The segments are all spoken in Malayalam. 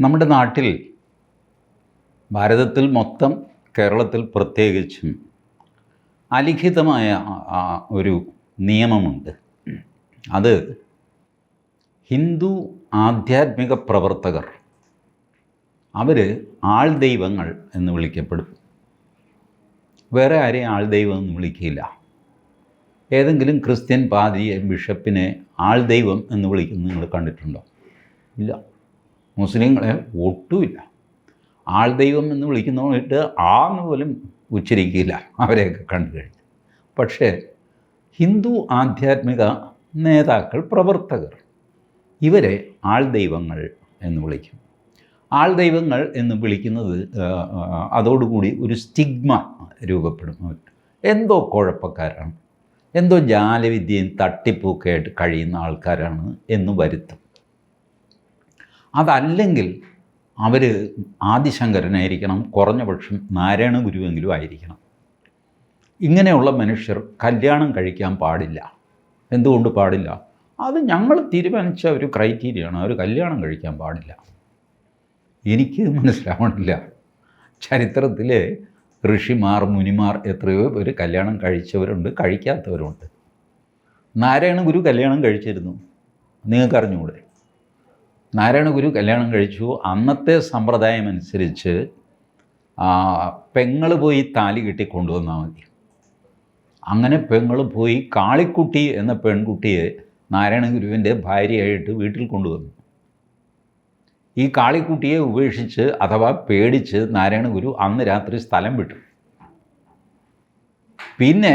നമ്മുടെ നാട്ടിൽ ഭാരതത്തിൽ മൊത്തം കേരളത്തിൽ പ്രത്യേകിച്ചും അലിഖിതമായ ഒരു നിയമമുണ്ട്. അത് ഹിന്ദു ആധ്യാത്മിക പ്രവർത്തകർ അവർ ആൾ ദൈവങ്ങൾ എന്ന് വിളിക്കപ്പെടും. വേറെ ആരെയും ആൾ ദൈവം എന്ന് വിളിക്കില്ല. ഏതെങ്കിലും ക്രിസ്ത്യൻ പാതിയെ ബിഷപ്പിനെ ആൾ ദൈവം എന്ന് വിളിക്കുന്നത് നിങ്ങൾ കണ്ടിട്ടുണ്ടോ? ഇല്ല. മുസ്ലിങ്ങളെ ഒട്ടുമില്ല. ആൾ ദൈവം എന്ന് വിളിക്കുന്നവയിട്ട് ആന്ന് പോലും ഉച്ചരിക്കില്ല. അവരെയൊക്കെ കണ്ടു കഴിഞ്ഞു. പക്ഷേ ഹിന്ദു ആധ്യാത്മിക നേതാക്കൾ പ്രവർത്തകർ ഇവരെ ആൾ ദൈവങ്ങൾ എന്ന് വിളിക്കും. ആൾ ദൈവങ്ങൾ എന്ന് വിളിക്കുന്നത് ആ, ആ, അതോടുകൂടി ഒരു സ്റ്റിഗ്മ രൂപപ്പെടും. എന്തോ കുഴപ്പക്കാരാണ്. എന്തോ ജാലവിദ്യയും തട്ടിപ്പൊക്കെ ആയിട്ട് കഴിയുന്ന ആൾക്കാരാണ് എന്ന് വരുത്തും. അതല്ലെങ്കിൽ അവർ ആദിശങ്കരനായിരിക്കണം കുറഞ്ഞ പക്ഷം നാരായണ ഗുരുവെങ്കിലും ആയിരിക്കണം. ഇങ്ങനെയുള്ള മനുഷ്യർ കല്യാണം കഴിക്കാൻ പാടില്ല. എന്തുകൊണ്ട് പാടില്ല? അത് ഞങ്ങൾ തീരുമാനിച്ച ഒരു ക്രൈറ്റീരിയയാണ് അവർ കല്യാണം കഴിക്കാൻ പാടില്ല. എനിക്ക് മനസ്സിലാവണില്ല. ചരിത്രത്തിലെ ഋഷിമാർ മുനിമാർ എത്രയോ പേര് കല്യാണം കഴിച്ചവരുണ്ട് കഴിക്കാത്തവരുണ്ട്. നാരായണ ഗുരു കല്യാണം കഴിച്ചിരുന്നു. നിങ്ങൾക്ക് അറിഞ്ഞുകൂടെ നാരായണ ഗുരു കല്യാണം കഴിച്ചു. അന്നത്തെ സമ്പ്രദായം അനുസരിച്ച് പെങ്ങൾ പോയി താലി കെട്ടി കൊണ്ടുവന്നാൽ മതി. അങ്ങനെ പെങ്ങൾ പോയി കാളിക്കുട്ടി എന്ന പെൺകുട്ടിയെ നാരായണ ഗുരുവിന്റെ ഭാര്യയായിട്ട് വീട്ടിൽ കൊണ്ടുവന്നു. ഈ കാളിക്കുട്ടിയെ ഉപേക്ഷിച്ച് അഥവാ പേടിച്ച് നാരായണ ഗുരു അന്ന് രാത്രി സ്ഥലം വിട്ടു. പിന്നെ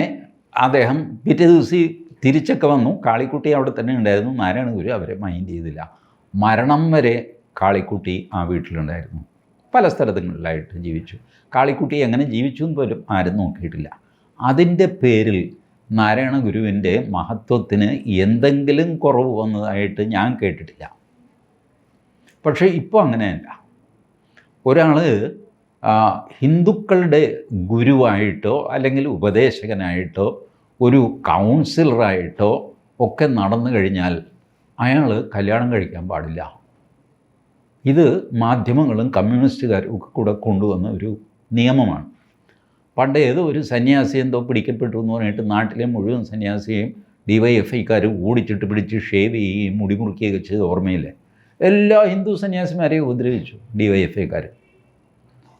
അദ്ദേഹം പിറ്റേ ദിവസം തിരിച്ചൊക്കെ വന്നു. കാളിക്കുട്ടി അവിടെ തന്നെ ഉണ്ടായിരുന്നു. നാരായണ ഗുരു അവരെ മൈൻഡ് ചെയ്തില്ല. മരണം വരെ കാളിക്കുട്ടി ആ വീട്ടിലുണ്ടായിരുന്നു. പല സ്ഥലങ്ങളിലായിട്ട് ജീവിച്ചു. കാളിക്കുട്ടി എങ്ങനെ ജീവിച്ചു എന്ന് പോലും ആരും നോക്കിയിട്ടില്ല. അതിന്റെ പേരിൽ നാരായണ ഗുരുവിന്റെ മഹത്വത്തിന് എന്തെങ്കിലും കുറവ് വന്നതായിട്ട് ഞാൻ കേട്ടിട്ടില്ല. പക്ഷേ ഇപ്പോൾ അങ്ങനെയല്ല. ഒരാൾ ഹിന്ദുക്കളുടെ ഗുരുവായിട്ടോ അല്ലെങ്കിൽ ഉപദേശകനായിട്ടോ ഒരു കൗൺസിലറായിട്ടോ ഒക്കെ നടന്നു കഴിഞ്ഞാൽ അയാൾ കല്യാണം കഴിക്കാൻ പാടില്ല. ഇത് മാധ്യമങ്ങളും കമ്മ്യൂണിസ്റ്റുകാരും ഒക്കെ കൂടെ കൊണ്ടുവന്ന ഒരു നിയമമാണ്. പണ്ട് ഏതോ ഒരു സന്യാസി എന്തോ പിടിക്കപ്പെട്ടു എന്ന് പറഞ്ഞിട്ട് നാട്ടിലെ മുഴുവൻ സന്യാസിയെയും ഡി വൈ എഫ് ഐക്കാർ ഓടിച്ചിട്ട് പിടിച്ച് ഷേവ് ചെയ്യുകയും മുടിമുറുക്കുകയൊക്കെ ചെയ്ത് ഓർമ്മയില്ലേ? എല്ലാ ഹിന്ദു സന്യാസിമാരെയും ഉപദ്രവിച്ചു ഡി വൈ എഫ് ഐക്കാർ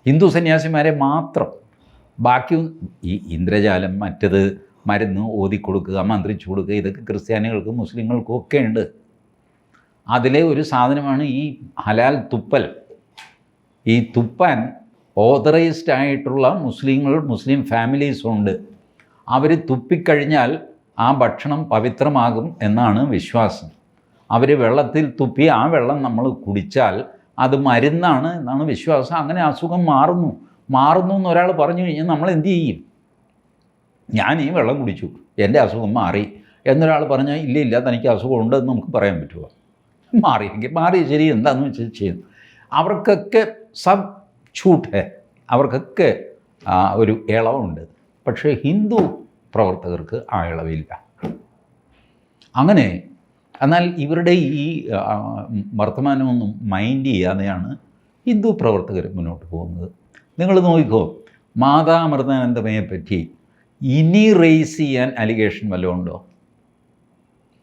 ഹിന്ദു സന്യാസിമാരെ മാത്രം. ബാക്കി ഈ ഇന്ദ്രജാലം മറ്റത് മരുന്ന് ഓതിക്കൊടുക്കുക മന്ത്രിച്ചു കൊടുക്കുക ഇതൊക്കെ ക്രിസ്ത്യാനികൾക്കും മുസ്ലിങ്ങൾക്കും ഒക്കെ ഉണ്ട്. അതിലെ ഒരു സാധനമാണ് ഈ ഹലാൽ തുപ്പൽ. ഈ തുപ്പാൻ ഓതറൈസ്ഡ് ആയിട്ടുള്ള മുസ്ലിങ്ങൾ മുസ്ലിം ഫാമിലീസ് ഉണ്ട്. അവർ തുപ്പിക്കഴിഞ്ഞാൽ ആ ഭക്ഷണം പവിത്രമാകും എന്നാണ് വിശ്വാസം. അവർ വെള്ളത്തിൽ തുപ്പി ആ വെള്ളം നമ്മൾ കുടിച്ചാൽ അത് മരുന്നാണ് എന്നാണ് വിശ്വാസം. അങ്ങനെ അസുഖം മാറുന്നു. മാറുന്നു എന്ന് ഒരാൾ പറഞ്ഞു കഴിഞ്ഞാൽ നമ്മൾ എന്ത് ചെയ്യും? ഞാൻ ഈ വെള്ളം കുടിച്ചു. എന്റെ അസുഖം മാറി എന്നൊരാൾ പറഞ്ഞാൽ ഇല്ല ഇല്ല തനിക്ക് അസുഖം ഉണ്ടെന്ന് നമുക്ക് പറയാൻ പറ്റുമോ? മാറിയെങ്കിൽ മാറി ശരി എന്താണെന്ന് വെച്ചാൽ ചെയ്യുന്നു. അവർക്കൊക്കെ സബ് ഛൂട്ട് ഹെ. അവർക്കൊക്കെ ഒരു ഇളവുണ്ട്. പക്ഷേ ഹിന്ദു പ്രവർത്തകർക്ക് ആ ഇളവില്ല. അങ്ങനെ എന്നാൽ ഇവരുടെ ഈ വർത്തമാനമൊന്നും മൈൻഡ് ചെയ്യാതെയാണ് ഹിന്ദു പ്രവർത്തകർ മുന്നോട്ട് പോകുന്നത്. നിങ്ങൾ നോക്കിക്കോ മാതാമൃതാനന്ദമയെ പറ്റി ഇനി റേസ് ചെയ്യാൻ അലിഗേഷൻ വല്ലതും ഉണ്ടോ?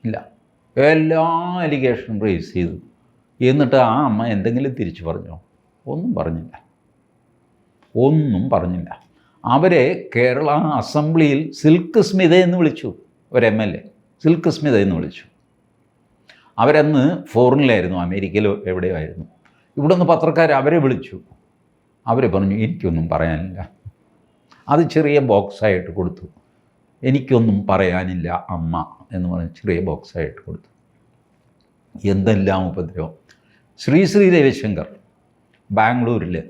ഇല്ല. എല്ലാ അലിഗേഷനും റേസ് ചെയ്തു. എന്നിട്ട് ആ അമ്മ എന്തെങ്കിലും തിരിച്ചു പറഞ്ഞോ? ഒന്നും പറഞ്ഞില്ല. ഒന്നും പറഞ്ഞില്ല. അവരെ കേരള അസംബ്ലിയിൽ സിൽക്ക് സ്മിത എന്ന് വിളിച്ചു. ഒരു M L A. Silk Smitha എന്ന് വിളിച്ചു. അവരന്ന് ഫോറിനിലായിരുന്നു. അമേരിക്കയിലോ എവിടെയോ ആയിരുന്നു ഇവിടെ നിന്ന് പത്രക്കാർ അവരെ വിളിച്ചു. അവർ പറഞ്ഞു എനിക്കൊന്നും പറയാനില്ല. അത് ചെറിയ ബോക്സായിട്ട് കൊടുത്തു. എനിക്കൊന്നും പറയാനില്ല അമ്മ. എന്ന് പറഞ്ഞ് ചെറിയ ബോക്സായിട്ട് കൊടുത്തു. എന്തെല്ലാം ഉപദ്രവം? ശ്രീ ശ്രീ രവിശങ്കർ ബാംഗ്ലൂരിൽ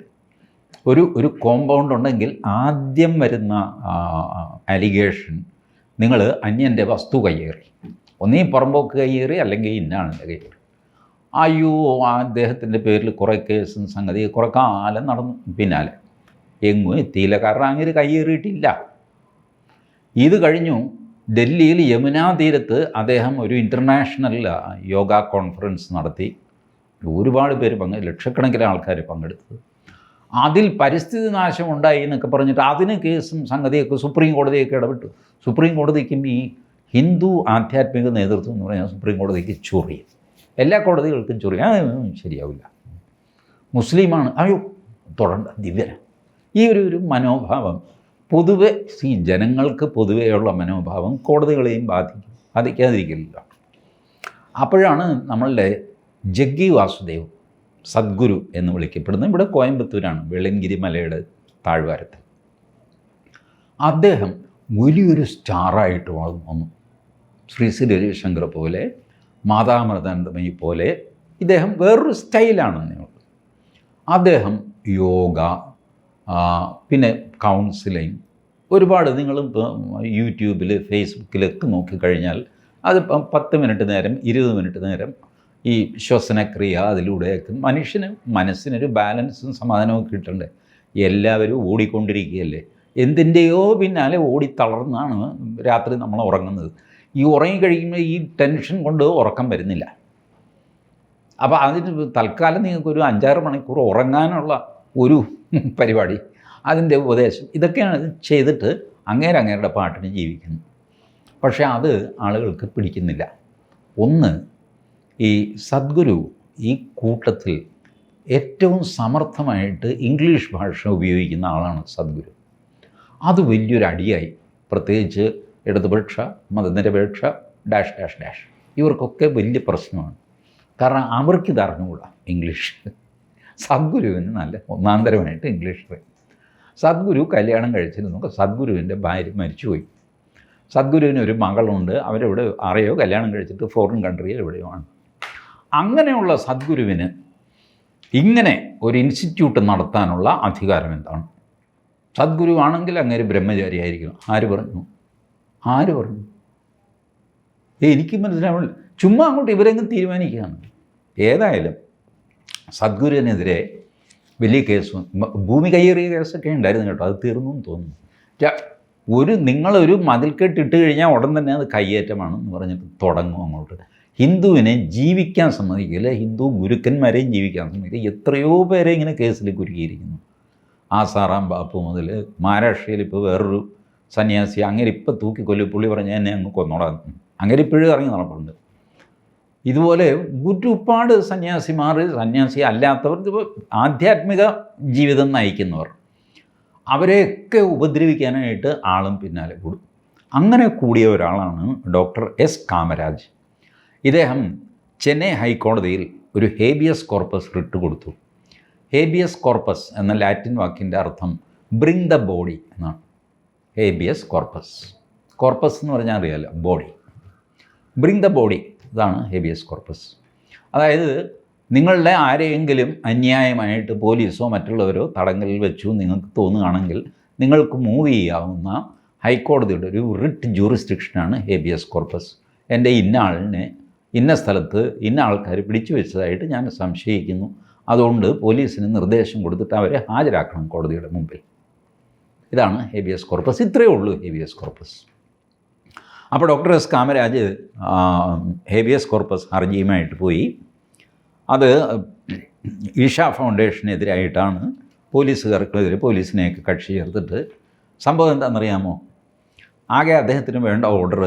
ഒരു ഒരു കോമ്പൗണ്ട് ഉണ്ടെങ്കിൽ ആദ്യം വരുന്ന അലിഗേഷൻ നിങ്ങൾ അന്യന്റെ വസ്തു കയ്യേറി. ഒന്നീ പുറമ്പോക്ക് കയ്യേറി അല്ലെങ്കിൽ ഇന്നാളിന്റെ കയ്യേറി. അയ്യോ അദ്ദേഹത്തിന്റെ പേരിൽ കുറേ കേസും സംഗതി കുറേ കാലം നടന്നു. പിന്നാലെ എങ്ങും എത്തിയില്ല. കാരണം അങ്ങനെ കയ്യേറിയിട്ടില്ല. ഇത് കഴിഞ്ഞു ഡൽഹിയിൽ യമുനാ തീരത്ത് അദ്ദേഹം ഒരു ഇന്റർനാഷണൽ യോഗ കോൺഫറൻസ് നടത്തി. ഒരുപാട് പേര് പങ്കെ ലക്ഷക്കണക്കിന് ആൾക്കാർ പങ്കെടുത്തത്. അതിൽ പരിസ്ഥിതി നാശം ഉണ്ടായി എന്നൊക്കെ പറഞ്ഞിട്ട് അതിന് കേസും സംഗതിയൊക്കെ സുപ്രീം കോടതിയൊക്കെ ഇടപെട്ടു. സുപ്രീം കോടതിക്കും ഈ ഹിന്ദു ആധ്യാത്മിക നേതൃത്വം എന്ന് പറഞ്ഞാൽ സുപ്രീം കോടതിക്ക് ചൊറി. എല്ലാ കോടതികൾക്കും ചൊറി. അത് ശരിയാവില്ല. മുസ്ലിമാണ്. അയ്യോ തുടണ്ട ദിവ്യന ഈ ഒരു ഒരു മനോഭാവം പൊതുവെ ഈ ജനങ്ങൾക്ക് പൊതുവെയുള്ള മനോഭാവം കോടതികളെയും ബാധിക്കും. ബാധിക്കാതിരിക്കില്ല. അപ്പോഴാണ് നമ്മളുടെ ജഗ്ഗി വാസുദേവ് സദ്ഗുരു എന്ന് വിളിക്കപ്പെടുന്നത് ഇവിടെ കോയമ്പത്തൂരാണ് വെള്ളൻഗിരി മലയുടെ താഴ്വാരത്ത്. അദ്ദേഹം വലിയൊരു സ്റ്റാറായിട്ട് വന്നു. ശ്രീ ശ്രീ രവിശങ്കർ പോലെ മാതാമൃതാനന്ദമയി പോലെ ഇദ്ദേഹം വേറൊരു സ്റ്റൈലാണ് അദ്ദേഹം യോഗ പിന്നെ കൗൺസിലിംഗ് ഒരുപാട് നിങ്ങൾ യൂട്യൂബിൽ ഫേസ്ബുക്കിലൊക്കെ നോക്കിക്കഴിഞ്ഞാൽ അത് പത്ത് മിനിറ്റ് നേരം ഇരുപത് മിനിറ്റ് നേരം ഈ ശ്വസനക്രിയ അതിലൂടെയൊക്കെ മനുഷ്യന് മനസ്സിനൊരു ബാലൻസും സമാധാനവും കിട്ടണ്ടേ? എല്ലാവരും ഓടിക്കൊണ്ടിരിക്കുകയല്ലേ? എന്തിന്റെയോ പിന്നാലെ ഓടി തളർന്നാണ് രാത്രി നമ്മൾ ഉറങ്ങുന്നത്. ഈ ഉറങ്ങിക്കഴിയുമ്പോൾ ഈ ടെൻഷൻ കൊണ്ട് ഉറക്കം വരുന്നില്ല. അപ്പോൾ അതിന് തൽക്കാലം നിങ്ങൾക്കൊരു അഞ്ചാറ് മണിക്കൂർ ഉറങ്ങാനുള്ള ഒരു പരിപാടി അതിന്റെ ഉപദേശം. ഇതൊക്കെയാണ് ചെയ്തിട്ട് അങ്ങേരെ അങ്ങേരുടെ പാട്ടിന് ജീവിക്കുന്നു പക്ഷേ അത് ആളുകൾക്ക് പിടിക്കുന്നില്ല. ഒന്ന് ഈ സദ്ഗുരു ഈ കൂട്ടത്തിൽ ഏറ്റവും സമർത്ഥമായിട്ട് ഇംഗ്ലീഷ് ഭാഷ ഉപയോഗിക്കുന്ന ആളാണ് സദ്ഗുരു. അത് വലിയൊരു അടിയായി. പ്രത്യേകിച്ച് ഇടതുപക്ഷ മതനിരപേക്ഷ ഡാഷ് ഡാഷ് ഡാഷ്. ഇവർക്കൊക്കെ വലിയ പ്രശ്നമാണ്. കാരണം അവർക്ക് ഇത് അറിഞ്ഞുകൂടാ ഇംഗ്ലീഷ്. സദ്ഗുരുവിന് നല്ല ഒന്നാന്തരമായിട്ട് ഇംഗ്ലീഷ് അറിയാം സദ്ഗുരു കല്യാണം കഴിച്ചിരുന്നു. സദ്ഗുരുവിന്റെ ഭാര്യ മരിച്ചുപോയി. സദ്ഗുരുവിന് ഒരു മകളുണ്ട്. അവരെവിടെ അറിയോ? കല്യാണം കഴിച്ചിട്ട് ഫോറിൻ കൺട്രിയിൽ എവിടെയോ ആണ്. അങ്ങനെയുള്ള സദ്ഗുരുവിന് ഇങ്ങനെ ഒരു ഇൻസ്റ്റിറ്റ്യൂട്ട് നടത്താനുള്ള അധികാരം എന്താണ്? സദ്ഗുരു ആണെങ്കിൽ അങ്ങേര് ബ്രഹ്മചാരിയായിരിക്കണം. ആര് പറഞ്ഞു? ആര് പറഞ്ഞു? എനിക്ക് മനസ്സിലാവില്ല ചുമ്മാ അങ്ങോട്ട് ഇവരെങ്ങും തീരുമാനിക്കുകയാണ്. ഏതായാലും സദ്ഗുരുവിനെതിരെ വലിയ കേസ് ഭൂമി കയ്യേറിയ കേസൊക്കെ ഉണ്ടായിരുന്നു കേട്ടോ. അത് തീർന്നു എന്ന് തോന്നുന്നു. ഒരു നിങ്ങളൊരു മതിൽക്കെട്ട് ഇട്ട് കഴിഞ്ഞാൽ ഉടൻ തന്നെ അത് കയ്യേറ്റമാണ് എന്ന് പറഞ്ഞിട്ട് തുടങ്ങും അങ്ങോട്ട്. ഹിന്ദുവിനെ ജീവിക്കാൻ സമ്മതിക്കില്ല ഹിന്ദു ഗുരുക്കന്മാരെയും ജീവിക്കാൻ സമ്മതിക്കില്ല എത്രയോ പേരെ ഇങ്ങനെ കേസിൽ കുരുക്കിയിരിക്കുന്നു. ആസാറാം ബാപ്പു മുതൽ മഹാരാഷ്ട്രയിൽ ഇപ്പോൾ വേറൊരു സന്യാസി അങ്ങനെ ഇപ്പം തൂക്കി പുള്ളി പറഞ്ഞാൽ എന്നെ അങ്ങ് കൊന്നോടാൻ അങ്ങനെ ഇപ്പോഴും ഇറങ്ങി നടപ്പുണ്ട്. ഇതുപോലെ ഒരുപാട് സന്യാസിമാർ സന്യാസി അല്ലാത്തവർ ആധ്യാത്മിക ജീവിതം നയിക്കുന്നവർ. അവരെയൊക്കെ ഉപദ്രവിക്കാനായിട്ട് ആളും പിന്നാലെ കൂടും. അങ്ങനെ കൂടിയ ഒരാളാണ് ഡോക്ടർ എസ് കാമരാജ്. ഇദ്ദേഹം ചെന്നൈ ഹൈക്കോടതിയിൽ ഒരു ഹേബിയസ് കോർപ്പസ് റിട്ട് കൊടുത്തു. ഹേബിയസ് കോർപ്പസ് എന്ന ലാറ്റിൻ വാക്കിന്റെ അർത്ഥം ബ്രിങ് ദ ബോഡി എന്നാണ്. Habeas corpus. കോർപ്പസ് എന്ന് പറഞ്ഞാൽ അറിയാമല്ലോ ബോഡി. ബ്രിങ് ദ ബോഡി ഇതാണ് ഹേബിയസ് കോർപ്പസ് അതായത് നിങ്ങളുടെ ആരെയെങ്കിലും അന്യായമായിട്ട് പോലീസോ മറ്റുള്ളവരോ തടങ്കലിൽ വെച്ചു നിങ്ങൾക്ക് തോന്നുകയാണെങ്കിൽ നിങ്ങൾക്ക് മൂവ് ചെയ്യാവുന്ന ഹൈക്കോടതിയുടെ ഒരു റിട്ട് ജൂറിസ്ഡിക്ഷനാണ് ഹേബിയസ് കോർപ്പസ് എന്റെ ഇന്ന ആളിനെ ഇന്ന സ്ഥലത്ത് ഇന്ന ആൾക്കാർ പിടിച്ചു വെച്ചതായിട്ട് ഞാൻ സംശയിക്കുന്നു. അതുകൊണ്ട് പോലീസിന് നിർദ്ദേശം കൊടുത്തിട്ട് അവരെ ഹാജരാക്കണം കോടതിയുടെ മുമ്പിൽ. ഇതാണ് ഹേബിയസ് കോർപ്പസ് ഇത്രയേ ഉള്ളൂ ഹേബിയസ് കോർപ്പസ് അപ്പോൾ doctor S Kamaraj habeas corpus ഹർജിയുമായിട്ട് പോയി. അത് ഈഷ ഫൗണ്ടേഷനെതിരായിട്ടാണ് പോലീസുകാർക്കെതിരെ പോലീസിനെയൊക്കെ കക്ഷി ചേർത്തിട്ട് സംഭവം എന്താണെന്നറിയാമോ? ആകെ അദ്ദേഹത്തിന് വേണ്ട order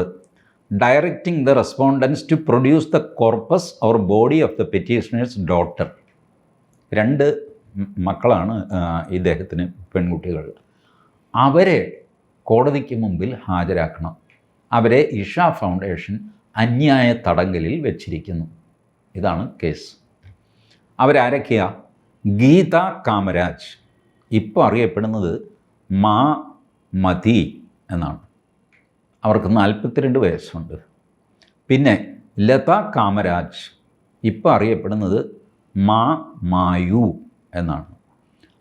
directing the respondents to produce the corpus our body of the petitioner's daughter രണ്ട് മക്കളാണ് ഇദ്ദേഹത്തിന് പെൺകുട്ടികൾ. അവരെ കോടതിക്ക് മുമ്പിൽ ഹാജരാക്കണം. അവരെ ഇഷ ഫൗണ്ടേഷൻ അന്യായ തടങ്കലിൽ വെച്ചിരിക്കുന്നു. ഇതാണ് കേസ്. അവരാരൊക്കെയാ? ഗീത കാമരാജ്. ഇപ്പോൾ അറിയപ്പെടുന്നത് മാ മതി എന്നാണ്. അവർക്ക് നാൽപ്പത്തിരണ്ട് വയസ്സുണ്ട്. പിന്നെ ലത കാമരാജ്. ഇപ്പോൾ അറിയപ്പെടുന്നത് മാ മായു എന്നാണ്.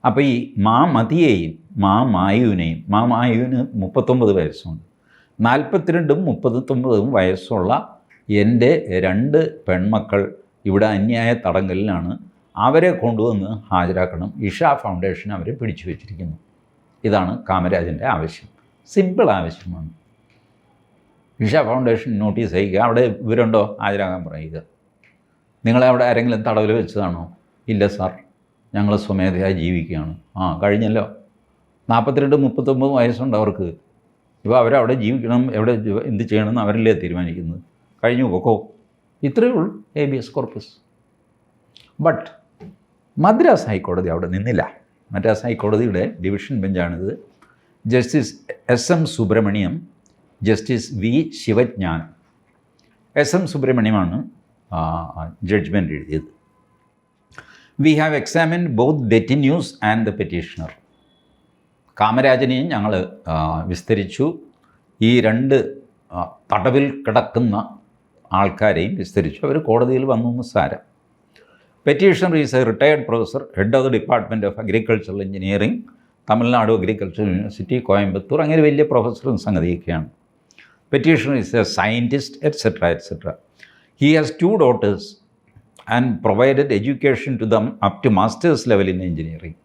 അപ്പോൾ ഈ മാ മതിയെയും മാ മായുവിനെയും മാ മായുവിന് മുപ്പത്തൊമ്പത് വയസ്സുണ്ട്. നാൽപ്പത്തിരണ്ടും മുപ്പത്തൊമ്പതും വയസ്സുള്ള എന്റെ രണ്ട് പെൺമക്കൾ ഇവിടെ അന്യായ തടങ്കലിലാണ് അവരെ കൊണ്ടുവന്ന് ഹാജരാക്കണം. ഇഷ ഫൗണ്ടേഷൻ അവരെ പിടിച്ചു വച്ചിരിക്കുന്നു. ഇതാണ് കാമരാജന്റെ ആവശ്യം. സിമ്പിൾ ആവശ്യമാണ്. ഇഷ ഫൗണ്ടേഷൻ നോട്ടീസ് അയക്കുക. അവിടെ ഇവരുണ്ടോ? ഹാജരാകാൻ പറയുക. നിങ്ങളെ അവിടെ ആരെങ്കിലും തടവിൽ വെച്ചതാണോ? ഇല്ല സാർ. ഞങ്ങൾ സ്വമേധയായി ജീവിക്കുകയാണ്. ആ കഴിഞ്ഞല്ലോ. നാൽപ്പത്തിരണ്ട് മുപ്പത്തൊമ്പത് വയസ്സുണ്ട് അവർക്ക്. ഇപ്പോൾ അവരവിടെ ജീവിക്കണം എവിടെ എന്ത് ചെയ്യണമെന്ന് അവരല്ലേ തീരുമാനിക്കുന്നത്. കഴിഞ്ഞു പോക്കോ. ഇത്രയേ ഉള്ളൂ habeas corpus but Madras ഹൈക്കോടതി അവിടെ നിന്നില്ല. മദ്രാസ് ഹൈക്കോടതിയുടെ division ബെഞ്ചാണിത്. Justice S M Subramaniam justice V Sivagnan S M സുബ്രഹ്മണ്യമാണ് judgment എഴുതിയത്. We have examine both detenus and the petitioner കാമരാജനെയും ഞങ്ങൾ വിസ്തരിച്ചു. ഈ രണ്ട് തടവിൽ കിടക്കുന്ന ആൾക്കാരെയും വിസ്തരിച്ചു. അവർ കോടതിയിൽ വന്നു സാരം. Petitioner is a retired professor head of the department of agricultural engineering Tamil Nadu agriculture university Coimbatore അങ്ങനെ വലിയ പ്രൊഫസറും സംഗതിയൊക്കെയാണ്. Petition is a scientist etcetera etcetera he has two daughters and provided education to them up to masters level in engineering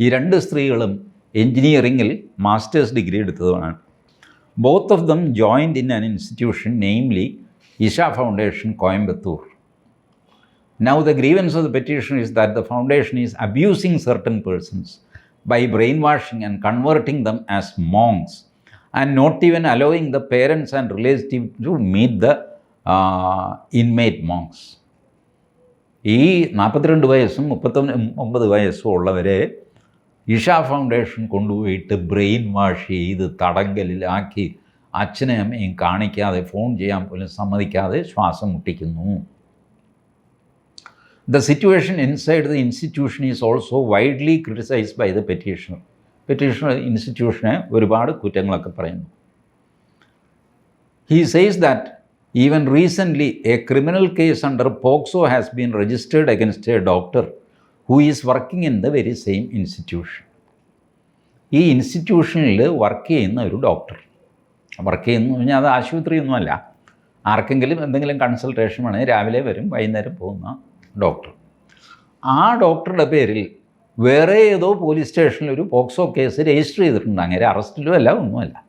ഈ രണ്ട് സ്ത്രീകളും എഞ്ചിനീയറിംഗിൽ masters degree എടുത്തതുമാണ് both of them joined in an institution namely Isha foundation Coimbatore Now, the grievance of the petitioner is that the foundation is abusing certain persons by brainwashing and converting them as monks and not even allowing the parents and relatives to meet the uh, inmate monks. ഈ നാൽപ്പത്തിരണ്ട് വയസ്സും മുപ്പത്തൊന്ന് ഒമ്പത് വയസ്സും ഉള്ളവരെ ഇഷ ഫൗണ്ടേഷൻ കൊണ്ടുപോയിട്ട് ബ്രെയിൻ വാഷ് ചെയ്ത് തടങ്കലിലാക്കി അച്ഛനെ അമ്മയും കാണിക്കാതെ ഫോൺ ചെയ്യാൻ പോലും സമ്മതിക്കാതെ ശ്വാസം മുട്ടിക്കുന്നു. The situation inside the institution is also widely criticise by the petitioner petitioner ഇൻസ്റ്റിറ്റ്യൂഷനെ ഒരുപാട് കുറ്റങ്ങളൊക്കെ പറയുന്നു. He says that even recently a criminal case under POCSO has been registered against a doctor who is working in the very same institution ഈ ഇൻസ്റ്റിറ്റ്യൂഷനിൽ വർക്ക് ചെയ്യുന്ന ഒരു ഡോക്ടർ വർക്ക് ചെയ്യുന്നു പറഞ്ഞാൽ അത് ആശുപത്രിയൊന്നുമല്ല. ആർക്കെങ്കിലും എന്തെങ്കിലും കൺസൾട്ടേഷൻ വേണമെങ്കിൽ രാവിലെ വരും വൈകുന്നേരം പോകുന്ന ഡോക്ടർ ആ ഡോക്ടറുടെ പേരിൽ വേറെ ഏതോ പോലീസ് സ്റ്റേഷനിൽ ഒരു പോക്സോ കേസ് രജിസ്റ്റർ ചെയ്തിട്ടുണ്ട്. അങ്ങനെ അറസ്റ്റിലും അല്ല ഒന്നുമല്ല.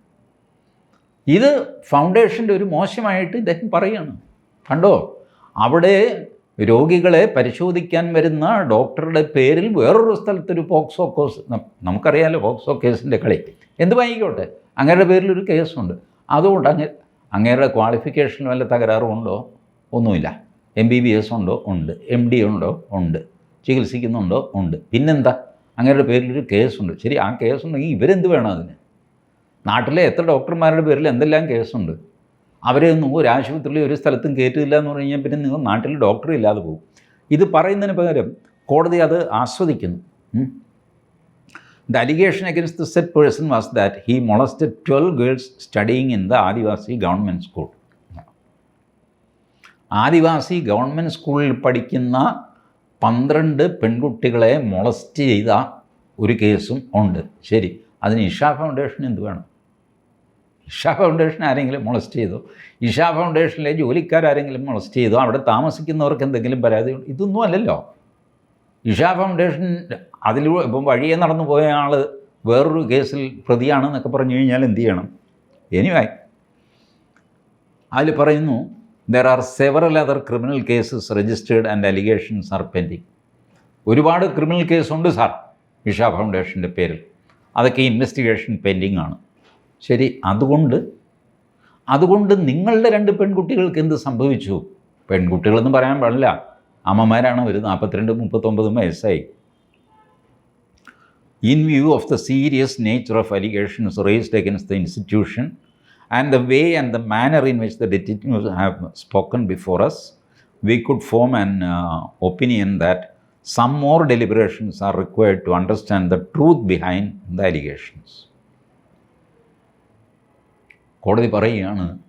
ഇത് ഫൗണ്ടേഷന്റെ ഒരു മോശമായിട്ട് ഇദ്ദേഹം പറയുകയാണ് കണ്ടോ? അവിടെ രോഗികളെ പരിശോധിക്കാൻ വരുന്ന ഡോക്ടറുടെ പേരിൽ വേറൊരു സ്ഥലത്തൊരു പോക്സോ കേസ്. നമുക്കറിയാമല്ലോ പോക്സോ കേസിന്റെ കളി. എന്ത് വാങ്ങിക്കോട്ടെ? അങ്ങയുടെ പേരിലൊരു കേസുണ്ട്. അതുകൊണ്ട് അങ്ങ് അങ്ങയുടെ ക്വാളിഫിക്കേഷൻ വല്ല തകരാറുണ്ടോ ഒന്നുമില്ല. എം ബി ബി എസ് ഉണ്ടോ? ഉണ്ട്. എം ഡി ഉണ്ടോ? ഉണ്ട്. ചികിത്സിക്കുന്നുണ്ടോ? ഉണ്ട്. പിന്നെന്താ? അങ്ങയുടെ പേരിലൊരു കേസുണ്ട്. ശരി ആ കേസുണ്ടെങ്കിൽ ഇവരെന്ത് വേണം അതിന്? നാട്ടിലെ എത്ര ഡോക്ടർമാരുടെ പേരിൽ എന്തെല്ലാം കേസുണ്ട്? അവരെ ഒന്നും ഒരു ആശുപത്രിയിൽ ഒരു സ്ഥലത്തും കയറ്റില്ല എന്ന് പറഞ്ഞു കഴിഞ്ഞാൽ പിന്നെ നിങ്ങൾ നാട്ടിൽ ഡോക്ടർ ഇല്ലാതെ പോകും. ഇത് പറയുന്നതിന് പകരം കോടതി അത് ആസ്വദിക്കുന്നു. The allegation against the said person was that he molested twelve girls studying in the adivasi government school adivasi government സ്കൂളിൽ പഠിക്കുന്ന പന്ത്രണ്ട് പെൺകുട്ടികളെ മൊളസ്റ്റ് ചെയ്ത ഒരു കേസും ഉണ്ട്. ശരി. അതിന് ഇഷ ഫൗണ്ടേഷൻ എന്ത് വേണം? ഇഷ ഫൗണ്ടേഷൻ ആരെങ്കിലും മൊളസ്റ്റ് ചെയ്തോ. ഇഷ ഫൗണ്ടേഷനിലെ ജോലിക്കാരെങ്കിലും മൊളസ്റ്റ് ചെയ്തോ. അവിടെ താമസിക്കുന്നവർക്ക് എന്തെങ്കിലും പരാതി? ഇതൊന്നും അല്ലല്ലോ. ഇഷ ഫൗണ്ടേഷൻ അതിൽ ഇപ്പം വഴിയെ നടന്നു പോയ ആൾ വേറൊരു കേസിൽ പ്രതിയാണെന്നൊക്കെ പറഞ്ഞു കഴിഞ്ഞാൽ എന്ത് ചെയ്യണം? എനിവേ അതിൽ പറയുന്നു there are several other criminal cases registered and allegations are pending ഒരുപാട് ക്രിമിനൽ കേസുണ്ട് സാർ ഇഷ ഫൗണ്ടേഷന്റെ പേരിൽ. അതൊക്കെ ഇൻവെസ്റ്റിഗേഷൻ പെൻഡിങ് ആണ്. ശരി അതുകൊണ്ട് അതുകൊണ്ട് നിങ്ങളുടെ രണ്ട് പെൺകുട്ടികൾക്ക് എന്ത് സംഭവിച്ചു പെൺകുട്ടികളെന്ന് പറയാൻ പാടില്ല അമ്മമാരാണ് ഒരു നാൽപ്പത്തിരണ്ട് മുപ്പത്തൊമ്പതും വയസ്സായി in view of the serious nature of raised against the institution and the way and the manner in which the detectives have spoken before us, we could form an uh, opinion that some more deliberations are required to understand the truth behind the allegations. കോടതി പറയുകയാണ്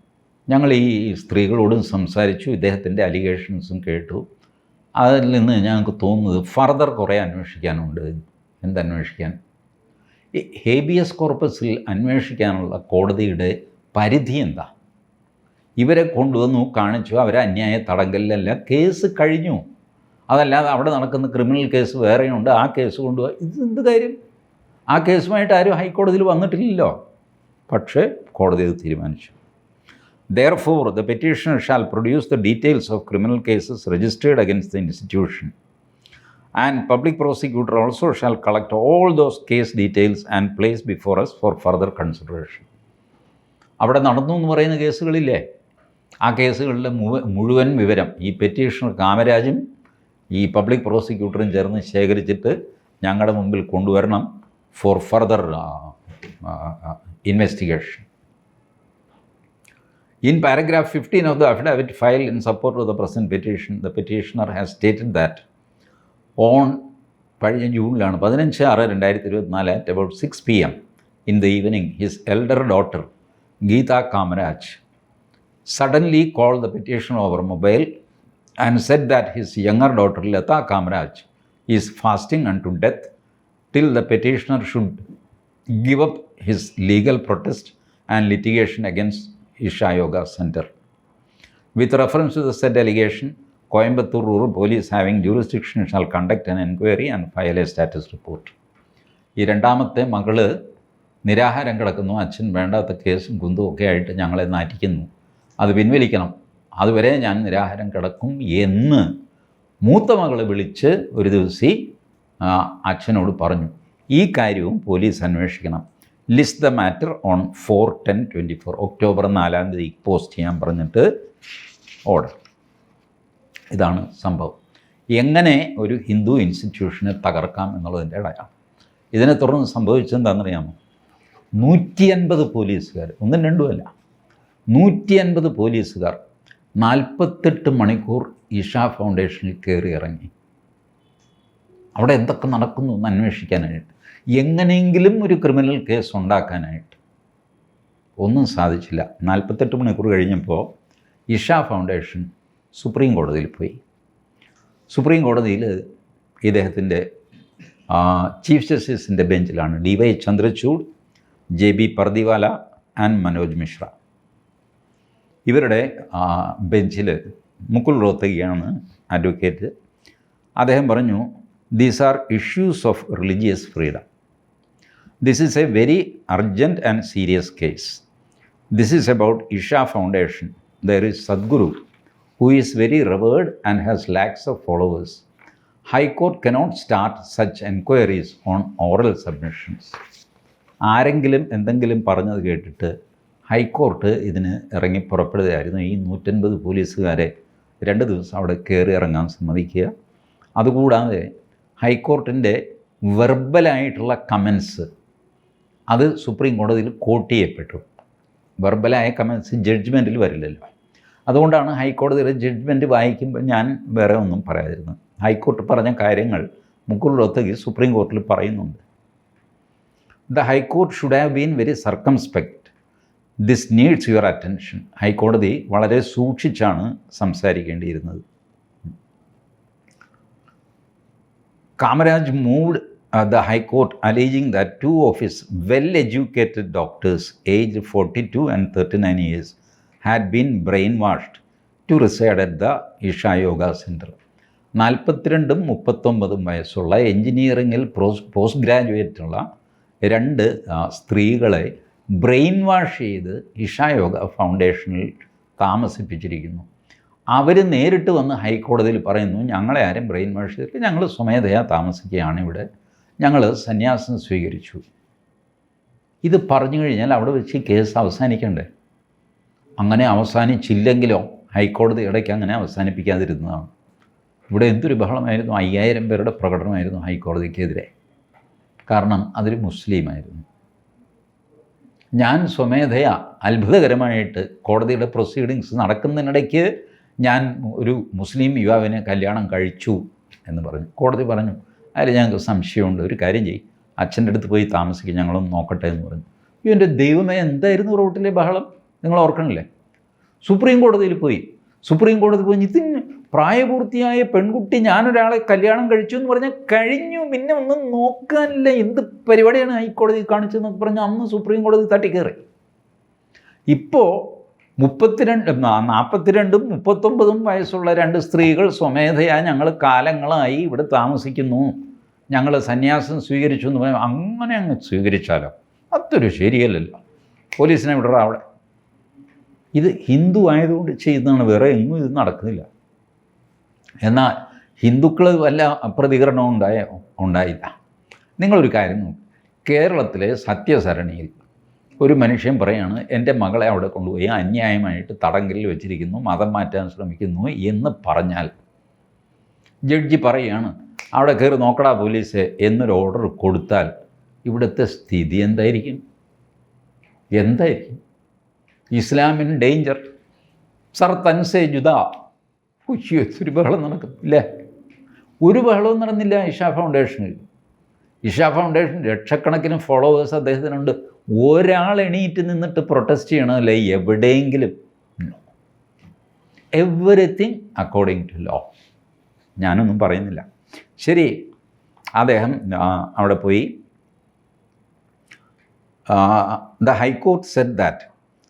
ഞങ്ങൾ ഈ സ്ത്രീകളോടും സംസാരിച്ചു ഇദ്ദേഹത്തിന്റെ അലിഗേഷൻസും കേട്ടു. അതിൽ നിന്ന് ഞങ്ങൾക്ക് തോന്നുന്നത് ഫർദർ കുറേ അന്വേഷിക്കാനുണ്ട്. എന്തന്വേഷിക്കാൻ ഈ ഹേബിയസ് കോർപ്പസിൽ അന്വേഷിക്കാനുള്ള കോടതിയുടെ പരിധി എന്താ? ഇവരെ കൊണ്ടുവന്നു കാണിച്ചു അവരെ അന്യായ തടങ്കലിലല്ല കേസ് കഴിഞ്ഞു. അതല്ലാതെ അവിടെ നടക്കുന്ന ക്രിമിനൽ കേസ് വേറെയുണ്ട് ആ കേസ് കൊണ്ടുപോയി. ഇത് എന്ത് കാര്യം? ആ കേസുമായിട്ട് ആരും ഹൈക്കോടതിയിൽ വന്നിട്ടില്ലല്ലോ. പക്ഷേ കോടതി അത് തീരുമാനിച്ചു. Therefore the petition shall produce the details of criminal cases registered against the institution and public prosecutor also shall collect all those case details and place before us for further consideration അവിടെ നടന്നു എന്ന് പറയുന്ന കേസുകളില്ലേ? ആ കേസുകളിലെ മുഴുവൻ വിവരം ഈ പെറ്റീഷണർ കാമരാജും ഈ പബ്ലിക് പ്രോസിക്യൂട്ടറും ചേർന്ന് ശേഖരിച്ചിട്ട് ഞങ്ങളുടെ മുമ്പിൽ കൊണ്ടുവരണം for further investigation In paragraph 15 of the affidavit filed in support of the present petition, the petitioner has stated that on കഴിഞ്ഞ ജൂണിലാണ് പതിനഞ്ച് ആറ് രണ്ടായിരത്തി ഇരുപത്തിനാല് at about six P M in the evening his elder daughter Geetha Kamaraj suddenly called the petitioner over mobile and said that his younger daughter Lata Kamraj is fasting unto death till the petitioner should give up his legal protest and litigation against Isha Yoga Center. With reference to the said allegation, Coimbatore Rural Police having jurisdiction shall conduct an inquiry and file a status report. ഈ രണ്ടാമത്തെ മകൾ നിരാഹാരം കിടക്കുന്നു അച്ഛൻ വേണ്ടാത്ത കേസും കുന്തും ഒക്കെ ആയിട്ട് ഞങ്ങളെ നാറ്റിക്കുന്നു അത് പിൻവലിക്കണം അതുവരെ ഞാൻ നിരാഹാരം കിടക്കും എന്ന് മൂത്ത മകളെ വിളിച്ച് ഒരു ദിവസം അച്ഛനോട് പറഞ്ഞു ഈ കാര്യവും പോലീസ് അന്വേഷിക്കണം. List the matter on four ten twenty four October നാലാം തീയതി പോസ്റ്റ് ചെയ്യാൻ പറഞ്ഞിട്ട് ഓർഡർ ഇതാണ് സംഭവം. എങ്ങനെ ഒരു ഹിന്ദു ഇൻസ്റ്റിറ്റ്യൂഷനെ തകർക്കാം എന്നുള്ളതിന്റെ ഇടയാണ് ഇതിനെ തുടർന്ന് സംഭവിച്ചെന്താണെന്നറിയാമോ നൂറ്റി അൻപത് പോലീസുകാർ ഒന്നും രണ്ടുമല്ല നൂറ്റി അൻപത് പോലീസുകാർ നാൽപ്പത്തെട്ട് മണിക്കൂർ ഇഷ ഫൗണ്ടേഷനിൽ കയറി ഇറങ്ങി. അവിടെ എന്തൊക്കെ നടക്കുന്നു എന്ന് അന്വേഷിക്കാനായിട്ട്. എങ്ങനെയെങ്കിലും ഒരു ക്രിമിനൽ കേസ് ഉണ്ടാക്കാനായിട്ട്. ഒന്നും സാധിച്ചില്ല. നാൽപ്പത്തെട്ട് മണിക്കൂർ കഴിഞ്ഞപ്പോൾ ഇഷ ഫൗണ്ടേഷൻ സുപ്രീം കോടതിയിൽ പോയി. സുപ്രീം കോടതിയിൽ ഇദ്ദേഹത്തിന്റെ ചീഫ് ജസ്റ്റിസിന്റെ ബെഞ്ചിലാണ് D Y Chandrachud J B Pardiwala and Manoj Mishra. ഇവരുടെ ബെഞ്ചിൽ മുകുൾ റോത്തകിയാണ് അഡ്വക്കേറ്റ് അദ്ദേഹം പറഞ്ഞു these are issues of religious freedom this is a very urgent and serious case this is about Isha foundation there is Sadhguru who is very revered and has lakhs of followers high court cannot start such enquiries on oral submissions ആരെങ്കിലും എന്തെങ്കിലും പറഞ്ഞത് കേട്ടിട്ട് ഹൈക്കോർട്ട് ഇതിന് ഇറങ്ങി പുറപ്പെടുകയായിരുന്നു. ഈ നൂറ്റൻപത് പോലീസുകാരെ രണ്ട് ദിവസം അവിടെ കയറി ഇറങ്ങാൻ സമ്മതിക്കുക. അതുകൂടാതെ ഹൈക്കോർട്ടിന്റെ വെർബലായിട്ടുള്ള കമൻസ് അത് സുപ്രീം കോടതിയിൽ കോട്ട് ചെയ്യപ്പെട്ടു. വെർബലായ കമൻസ് ജഡ്ജ്മെന്റിൽ വരില്ലല്ലോ. അതുകൊണ്ടാണ് ഹൈക്കോടതിയുടെ ജഡ്ജ്മെന്റ് വായിക്കുമ്പോൾ ഞാൻ വേറെ ഒന്നും പറയാതിരുന്നത്. ഹൈക്കോർട്ട് പറഞ്ഞ കാര്യങ്ങൾ മുക്കുൾ റോത്തകി സുപ്രീം കോർട്ടിൽ പറയുന്നുണ്ട്. The high court should have been very circumspect this needs your attention ഹൈക്കോടതി വളരെ സൂക്ഷിച്ചാണ് സംസാരിക്കേണ്ടിയിരുന്നത്. Kamaraj moved the High Court alleging that two of his well educated doctors, aged 42 and 39 years, had been brainwashed to reside at the Isha Yoga Center. നാൽപ്പത്തിരണ്ടും മുപ്പത്തൊമ്പതും വയസ്സുള്ള എൻജിനീയറിങ്ങിൽ പ്രോസ് പോസ്റ്റ് ഗ്രാജുവേറ്റുള്ള രണ്ട് സ്ത്രീകളെ ബ്രെയിൻ വാഷ് ചെയ്ത് ഇഷായോഗ ഫൗണ്ടേഷനിൽ താമസിപ്പിച്ചിരിക്കുന്നു അവർ നേരിട്ട് വന്ന് ഹൈക്കോടതിയിൽ പറയുന്നു ഞങ്ങളെ ആരും ബ്രെയിൻ വാഷ് ചെയ്തിട്ട് ഞങ്ങൾ സ്വമേധയാ താമസിക്കുകയാണ് ഇവിടെ ഞങ്ങൾ സന്യാസം സ്വീകരിച്ചു. ഇത് പറഞ്ഞു കഴിഞ്ഞാൽ അവിടെ വെച്ച് കേസ് അവസാനിക്കണ്ടേ? അങ്ങനെ അവസാനിച്ചില്ലെങ്കിലോ? ഹൈക്കോടതി ഇടയ്ക്ക് അങ്ങനെ അവസാനിപ്പിക്കാതിരുന്നതാണ്. ഇവിടെ എന്തൊരു ബഹളമായിരുന്നു? അയ്യായിരം പേരുടെ പ്രകടനമായിരുന്നു ഹൈക്കോടതിക്കെതിരെ. കാരണം അതൊരു മുസ്ലിമായിരുന്നു. ഞാൻ സ്വമേധയാ അത്ഭുതകരമായിട്ട് കോടതിയുടെ പ്രൊസീഡിങ്സ് നടക്കുന്നതിനിടയ്ക്ക് ഞാൻ ഒരു മുസ്ലിം യുവാവിനെ കല്യാണം കഴിച്ചു എന്ന് പറഞ്ഞു. കോടതി പറഞ്ഞു അതിൽ ഞങ്ങൾക്ക് സംശയമുണ്ട്. ഒരു കാര്യം ചെയ്യും. അച്ഛന്റെ അടുത്ത് പോയി താമസിക്കും ഞങ്ങളൊന്ന് നോക്കട്ടെ എന്ന് പറഞ്ഞു. അയ്യോ എന്റെ ദൈവമേ എന്തായിരുന്നു റോട്ടിലെ ബഹളം? നിങ്ങൾ ഓർക്കണില്ലേ? സുപ്രീം കോടതിയിൽ പോയി. സുപ്രീം കോടതി പോയി. ഇതിന് പ്രായപൂർത്തിയായ പെൺകുട്ടി ഞാനൊരാളെ കല്യാണം കഴിച്ചു എന്ന് പറഞ്ഞാൽ കഴിഞ്ഞു. പിന്നെ ഒന്നും നോക്കാനില്ല. എന്ത് പരിപാടിയാണ് ഹൈക്കോടതി കാണിച്ചതെന്നൊക്കെ പറഞ്ഞാൽ അന്ന് സുപ്രീം കോടതി തട്ടിക്കയറി. ഇപ്പോൾ മുപ്പത്തിരണ്ട് നാൽപ്പത്തിരണ്ടും മുപ്പത്തൊമ്പതും വയസ്സുള്ള രണ്ട് സ്ത്രീകൾ സ്വമേധയാ ഞങ്ങൾ കാലങ്ങളായി ഇവിടെ താമസിക്കുന്നു. ഞങ്ങൾ സന്യാസം സ്വീകരിച്ചു എന്ന് പറയാം അങ്ങനെ അങ്ങ് സ്വീകരിച്ചാലോ? അതൊരു ശരിയല്ലല്ലോ. പോലീസിനെ വിടറ അവിടെ. ഇത് ഹിന്ദു ആയതുകൊണ്ട് ചെയ്യുന്നതാണ് വേറെ എങ്ങും ഇത് നടക്കുന്നില്ല. എന്നാൽ ഹിന്ദുക്കൾ വല്ല പ്രതികരണവും ഉണ്ടായ ഉണ്ടായില്ല. നിങ്ങളൊരു കാര്യം കേരളത്തിലെ സത്യസരണിയിൽ ഒരു മനുഷ്യൻ പറയാണ് എന്റെ മകളെ അവിടെ കൊണ്ടുപോയി അന്യായമായിട്ട് തടങ്കലിൽ വെച്ചിരിക്കുന്നു മതം മാറ്റാൻ ശ്രമിക്കുന്നു എന്ന് പറഞ്ഞാൽ. ജഡ്ജി പറയുകയാണ് അവിടെ കയറി നോക്കടാ പോലീസ് എന്നൊരു ഓർഡർ കൊടുത്താൽ ഇവിടുത്തെ സ്ഥിതി എന്തായിരിക്കും? എന്തായിരിക്കും? Islam in danger. സർ തൻസേ ജുദ. ഒരു ബഹളം നടക്കുന്നില്ലേ? ഒരു ബഹളവും നടന്നില്ല ഇഷ ഫൗണ്ടേഷനിൽ. ഇഷ ഫൗണ്ടേഷൻ ലക്ഷക്കണക്കിന് ഫോളോവേഴ്സ് അദ്ദേഹത്തിനുണ്ട്. ഒരാൾ എണീറ്റ് നിന്നിട്ട് പ്രൊട്ടസ്റ്റ് ചെയ്യണമല്ലേ എവിടെയെങ്കിലും. എവറിത്തിങ് അക്കോർഡിംഗ് ടു ലോ ഞാനൊന്നും പറയുന്നില്ല. ശരി. അദ്ദേഹം അവിടെ പോയി. The high court said that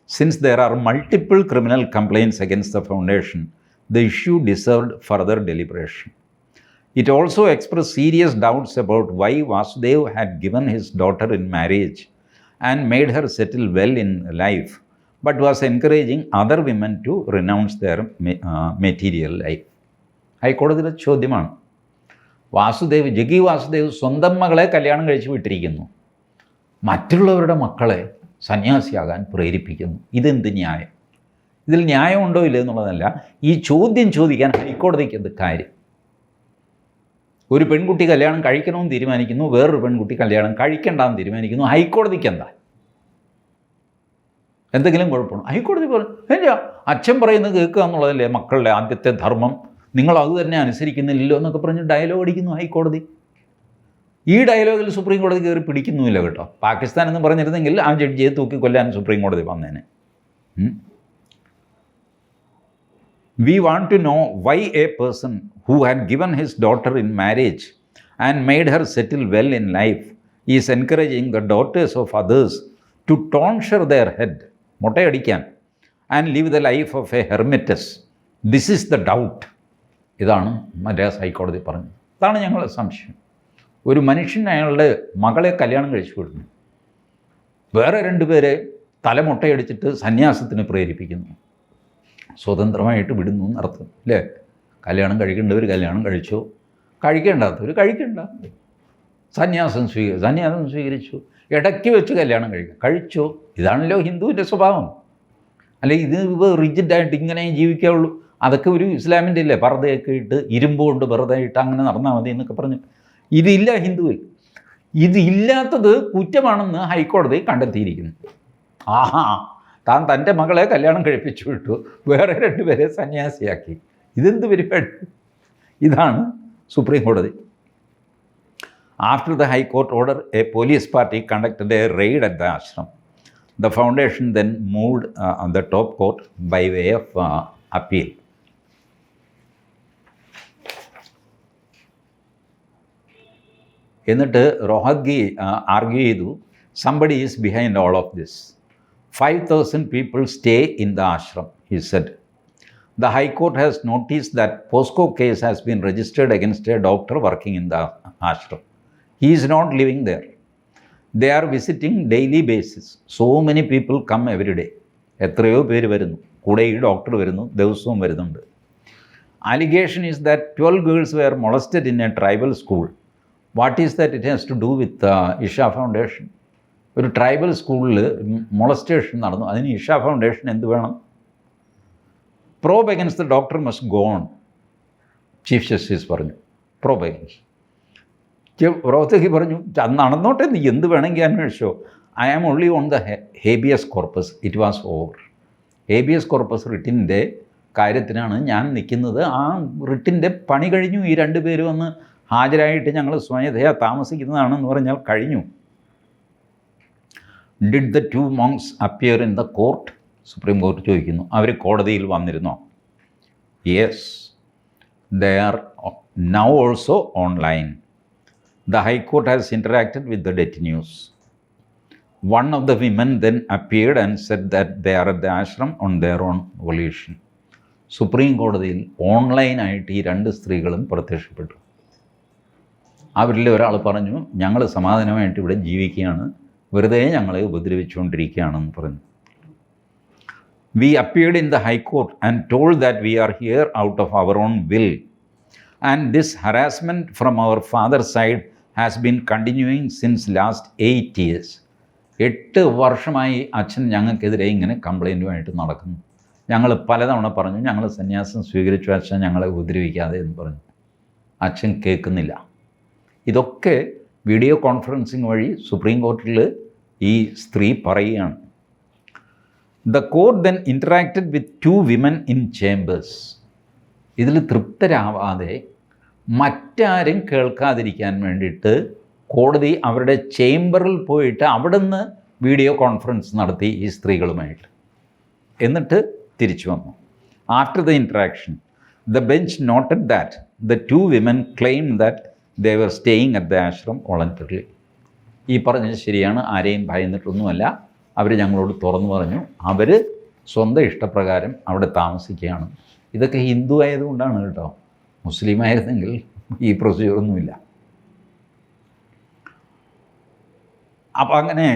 since there are multiple criminal complaints against the foundation the issue deserved further deliberation it also express serious doubts about why Vasudev had given his daughter in marriage and made her settle well in life but was encouraging other women to renounce their material life ഹൈക്കോടതിയിലെ ചോദ്യമാണ്. വാസുദേവ് ജഗി വാസുദേവ് സ്വന്തം മകളെ കല്യാണം കഴിച്ച് വിട്ടിരിക്കുന്നു. മറ്റുള്ളവരുടെ മക്കളെ സന്യാസിയാകാൻ പ്രേരിപ്പിക്കുന്നു. ഇതെന്ത് ന്യായം? ഇതിൽ ന്യായമുണ്ടോ ഇല്ല എന്നുള്ളതല്ല ഈ ചോദ്യം ചോദിക്കാൻ ഹൈക്കോടതിക്ക് എന്ത് കാര്യം? ഒരു പെൺകുട്ടി കല്യാണം കഴിക്കണമെന്ന് തീരുമാനിക്കുന്നു വേറൊരു പെൺകുട്ടി കല്യാണം കഴിക്കണ്ടെന്ന് തീരുമാനിക്കുന്നു ഹൈക്കോടതിക്ക് എന്താ? എന്തെങ്കിലും കുഴപ്പമുണ്ടോ? ഹൈക്കോടതി പറഞ്ഞു ഇല്ല. അച്ഛൻ പറയുന്നത് കേൾക്കുക എന്നുള്ളതല്ലേ മക്കളുടെ ആദ്യത്തെ ധർമ്മം. നിങ്ങൾ അത് തന്നെ അനുസരിക്കുന്നില്ലല്ലോ എന്നൊക്കെ പറഞ്ഞ് ഡയലോഗ് അടിക്കുന്നു ഹൈക്കോടതി. ഈ ഡയലോഗിൽ സുപ്രീം കോടതി കയറി പിടിക്കുന്നുമില്ല കേട്ടോ. പാകിസ്ഥാൻ എന്ന് പറഞ്ഞിരുന്നെങ്കിൽ ആ ജഡ്ജിയെ തൂക്കി കൊല്ലാൻ സുപ്രീം കോടതി വന്നേനെ. We want to know why a person who had given his daughter in marriage and made her settle well in life is encouraging the daughters of others to tonsure their head, മൊട്ടയടിക്കാൻ and live the life of a hermits this is the doubt ഇതാണ് മദ്രാസ് ഹൈക്കോടതി പറഞ്ഞത് ഇതാണ് ഞങ്ങളുടെ സംശയം ഒരു മനുഷ്യൻ അയാളുടെ മകളെ കല്യാണം കഴിച്ചു വിടുന്നു വേറെ രണ്ടുപേരെ തലമുട്ടയടിച്ചിട്ട് സന്യാസത്തിന് പ്രേരിപ്പിക്കുന്നു സ്വതന്ത്രമായിട്ട് വിടുന്നു എന്നർത്ഥം അല്ലേ? കല്യാണം കഴിക്കേണ്ടവർ കല്യാണം കഴിച്ചു? കഴിക്കേണ്ടാത്തവർ കഴിക്കണ്ട. സന്യാസം സ്വീക സന്യാസം സ്വീകരിച്ചു. ഇടയ്ക്ക് വെച്ച് കല്യാണം കഴിക്കുക കഴിച്ചു? ഇതാണല്ലോ ഹിന്ദുവിന്റെ സ്വഭാവം. അല്ലെ ഇത് ഇപ്പോൾ റിജിഡായിട്ട് ഇങ്ങനെ ജീവിക്കാവുള്ളൂ അതൊക്കെ ഒരു ഇസ്ലാമിന്റെ ഇല്ലേ? പർദ്ദയൊക്കെ ഇട്ട് ഇരുമ്പ് കൊണ്ട് വെറുതെ ഇട്ട് അങ്ങനെ നടന്നാൽ മതി എന്നൊക്കെ പറഞ്ഞു. ഇതില്ല ഹിന്ദുവിൽ. ഇതില്ലാത്തത് കുറ്റമാണെന്ന് ഹൈക്കോടതി കണ്ടെത്തിയിരിക്കുന്നു. ആഹാ. താൻ തന്റെ മകളെ കല്യാണം കഴിപ്പിച്ചു വിട്ടു. വേറെ രണ്ടുപേരെ സന്യാസിയാക്കി. ഇതെന്ത് പരിപാടി? ഇതാണ് സുപ്രീം കോടതി. After the high court order a police party conducted a raid at the ashram the foundation then moved the top court by way of appeal എന്നിട്ട് റോഹത്ഗി ആർഗ്യൂ ചെയ്തു somebody is behind all of this five thousand people stay in the ashram he said the high court has notice that POCSO case has been registered against a doctor working in the ashram he is not living there they are visiting daily basis so many people come every day എത്രയോ പേര് വരുന്നു കൂടെ ഈ ഡോക്ടർ വരുന്നു ദിവസവും വരുന്നുണ്ട് allegation is that twelve girls were molested in a tribal school what is that it has to do with Isha foundation ഒരു ട്രൈബൽ സ്കൂളിൽ മൊളസ്റ്റേഷൻ നടന്നു. അതിന് ഇഷ ഫൗണ്ടേഷൻ എന്ത് വേണം? Probe against the doctor must gone chief justice പറഞ്ഞു. പ്രോബ് അഗൻസ്റ്റ് റോത്തകി പറഞ്ഞു നടന്നോട്ടെ നീ എന്ത് വേണമെങ്കിൽ അന്വേഷിച്ചോ. I am only on the habeas corpus it was over habeas corpus റിട്ടിന്റെ കാര്യത്തിനാണ് ഞാൻ നിൽക്കുന്നത്. ആ റിട്ടിന്റെ പണി കഴിഞ്ഞു. ഈ രണ്ട് പേര് വന്ന് ഹാജരായിട്ട് ഞങ്ങൾ സ്വയതയാ താമസിക്കുന്നതാണെന്ന് പറഞ്ഞാൽ കഴിഞ്ഞു. Did the two monks appear in the court supreme court ചോദിക്കുന്നു. അവർ കോടതിയിൽ വന്നിരുന്നോ? Yes they are now also online the high court has interacted with the detenus one of the women then appeared and said that they are at the ashram on their own volition supreme കോടതിയിൽ ഓൺലൈനായിട്ട് ഈ രണ്ട് സ്ത്രീകളും പ്രത്യക്ഷപ്പെട്ടു. അവരിൽ ഒരാൾ പറഞ്ഞു ഞങ്ങൾ സമാധാനമായിട്ട് ഇവിടെ ജീവിക്കുകയാണ്. വെറുതെ ഞങ്ങളെ ഉപദ്രവിച്ചുകൊണ്ടിരിക്കുകയാണെന്ന് പറഞ്ഞു. We appeared in the high court and told that we are here out of our own will and this harassment from our father side has been continuing since last eight years. എട്ട് വർഷമായി അച്ഛൻ ഞങ്ങൾക്കെതിരെ ഇങ്ങനെ കംപ്ലൈന്റുമായിട്ട് നടക്കുന്നു. ഞങ്ങൾ പലതവണ പറഞ്ഞു ഞങ്ങൾ സന്യാസം സ്വീകരിച്ചു അച്ഛൻ ഞങ്ങളെ ഉപദ്രവിക്കാതെ എന്ന് പറഞ്ഞു. അച്ഛൻ കേൾക്കുന്നില്ല. ഇതൊക്കെ വീഡിയോ കോൺഫറൻസിങ് വഴി സുപ്രീം കോർട്ടിൽ ഈ സ്ത്രീ പറയുകയാണ്. The court then interacted with two women in chambers. ഇതിൽ തൃപ്തരാവാതെ മറ്റാരും കേൾക്കാതിരിക്കാൻ വേണ്ടിയിട്ട് കോടതി അവരുടെ ചേംബറിൽ പോയിട്ട് അവിടുന്ന് വീഡിയോ കോൺഫറൻസ് നടത്തി ഈ സ്ത്രീകളുമായിട്ട്. എന്നിട്ട് തിരിച്ചു വന്നു. After the interaction the bench noted that the two women claim that they were staying at the ashram voluntarily ഈ പറഞ്ഞത് ശരിയാണ് ആരെയും ഭയന്നിട്ടൊന്നുമല്ല. അവർ ഞങ്ങളോട് തുറന്നു പറഞ്ഞു അവർ സ്വന്തം ഇഷ്ടപ്രകാരം അവിടെ താമസിക്കുകയാണ്. ഇതൊക്കെ ഹിന്ദു ആയതുകൊണ്ടാണ് കേട്ടോ. മുസ്ലിം ആയിരുന്നെങ്കിൽ ഈ പ്രൊസീജിയറൊന്നുമില്ല അപ്പോൾ അങ്ങനെ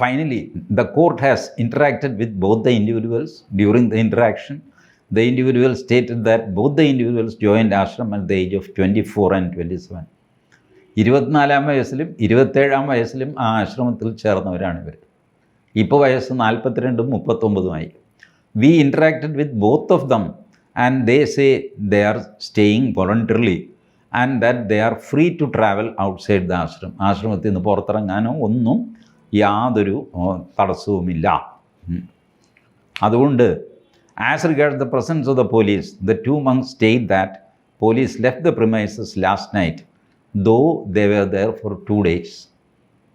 finally the court has interacted with both the individuals during the interaction, the individual stated that both the individuals joined ashram at the age of 24 and 27. ഇരുപത്തിനാലാം വയസ്സിലും ഇരുപത്തേഴാം വയസ്സിലും ആ ആശ്രമത്തിൽ ചേർന്നവരാണ് ഇവർ. ഇപ്പോൾ വയസ്സ് നാൽപ്പത്തിരണ്ടും മുപ്പത്തൊമ്പതുമായി we interacted with both of them and they say they are staying voluntarily and that they are free to travel outside the ashram ആശ്രമത്തിൽ നിന്ന് പുറത്തിറങ്ങാനോ ഒന്നും യാതൊരു തടസ്സവുമില്ല. അതുകൊണ്ട് as regard the presence of the police the to mung state that police left the premises last night though they were there for two days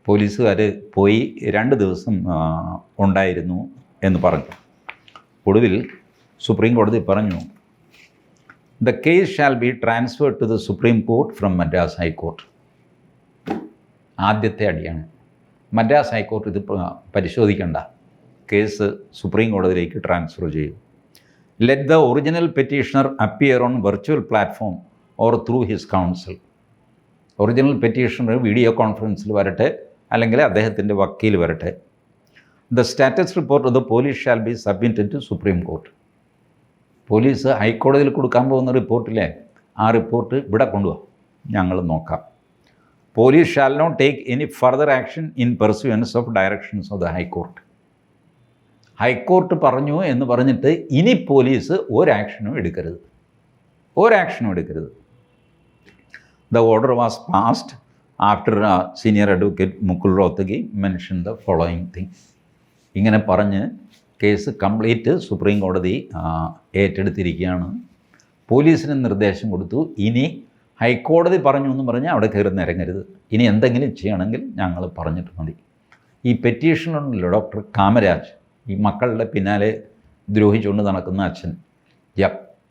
പോലീസുകാർ പോയി രണ്ട് ദിവസം ഉണ്ടായിരുന്നു എന്ന് പറഞ്ഞു. ഒടുവിൽ സുപ്രീം കോടതി പറഞ്ഞു the case shall be transferred to the supreme court from Madras high court ആദ്യത്തെ അടിയാണ്. മദ്രാസ് ഹൈക്കോർട്ട് ഇത് പരിശോധിക്കേണ്ട. കേസ് സുപ്രീം കോടതിയിലേക്ക് ട്രാൻസ്ഫർ ചെയ്യും. Let the original petitioner appear on virtual platform or through his counsel original petitioner video കോൺഫറൻസിൽ വരട്ടെ അല്ലെങ്കിൽ അദ്ദേഹത്തിന്റെ വക്കീൽ വരട്ടെ. The status report of the police shall be submitted to supreme court police ഹൈക്കോടതിയിൽ കൊടുക്കാൻ പോകുന്ന റിപ്പോർട്ടിലെ ആ റിപ്പോർട്ട് ഇവിടെ കൊണ്ടുപോകാം ഞങ്ങൾ നോക്കാം. Police shall not take any further action in pursuance of directions of the high court high court പറഞ്ഞു എന്ന് പറഞ്ഞിട്ട് ഇനി പോലീസ് ഒരാക്ഷനും എടുക്കരുത്. ഒരാക്ഷനും എടുക്കരുത്. The order was passed after senior advocate Mukul Rohatgi mention the following things ഇങ്ങനെ പറഞ്ഞ് കേസ് കംപ്ലീറ്റ് സുപ്രീം കോടതി ഏറ്റെടുത്തിരിക്കുകയാണ്. പോലീസിന് നിർദ്ദേശം കൊടുത്തു ഇനി ഹൈക്കോടതി പറഞ്ഞു എന്ന് പറഞ്ഞാൽ അവിടെ കയറി നിരങ്ങരുത്. ഇനി എന്തെങ്കിലും ചെയ്യണമെങ്കിൽ ഞങ്ങൾ പറഞ്ഞിട്ട് മതി. ഈ പെറ്റീഷനുണ്ടല്ലോ ഡോക്ടർ കാമരാജ്. ഈ മക്കളുടെ പിന്നാലെ ദ്രോഹിച്ചുകൊണ്ട് നടക്കുന്ന അച്ഛൻ.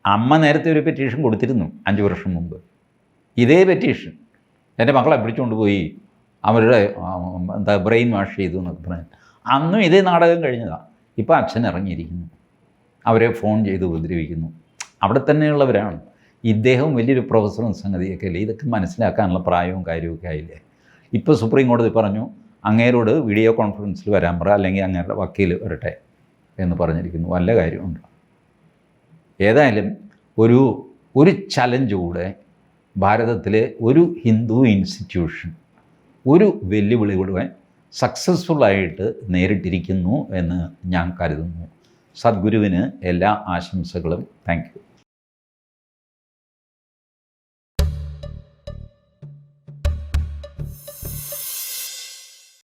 അമ്മ നേരത്തെ ഒരു പെറ്റീഷൻ കൊടുത്തിരുന്നു അഞ്ച് വർഷം മുമ്പ്. ഇതേ പെറ്റീഷൻ എന്റെ മക്കളെ പിടിച്ചുകൊണ്ട് പോയി അവരുടെ എന്താ ബ്രെയിൻ വാഷ് ചെയ്തു എന്നൊക്കെ പറഞ്ഞു. അന്നും ഇതേ നാടകം കഴിഞ്ഞതാണ് ഇപ്പോൾ അച്ഛൻ ഇറങ്ങിയിരിക്കുന്നു. അവരെ ഫോൺ ചെയ്ത് ഉപദ്രവിക്കുന്നു. അവിടെ തന്നെയുള്ളവരാണ്. ഇദ്ദേഹവും വലിയൊരു പ്രൊഫസറും സംഗതിയൊക്കെ അല്ലേ? ഇതൊക്കെ മനസ്സിലാക്കാനുള്ള പ്രായവും കാര്യമൊക്കെ ആയില്ലേ? ഇപ്പോൾ സുപ്രീം കോടതി പറഞ്ഞു അങ്ങേരോട് വീഡിയോ കോൺഫറൻസിൽ വരാൻ പറ അല്ലെങ്കിൽ അങ്ങേരുടെ വക്കീൽ വരട്ടെ എന്ന് പറഞ്ഞിരിക്കുന്നു. വല്ല കാര്യമുണ്ട്? ഏതായാലും ഒരു ഒരു ചലഞ്ച് കൂടെ ഭാരതത്തിലെ ഒരു ഹിന്ദു ഇൻസ്റ്റിറ്റ്യൂഷൻ ഒരു വെല്ലുവിളി കൂടെ സക്സസ്ഫുള്ളായിട്ട് നേരിട്ടിരിക്കുന്നു എന്ന് ഞാൻ കരുതുന്നു. സദ്ഗുരുവിന് എല്ലാ ആശംസകളും. താങ്ക്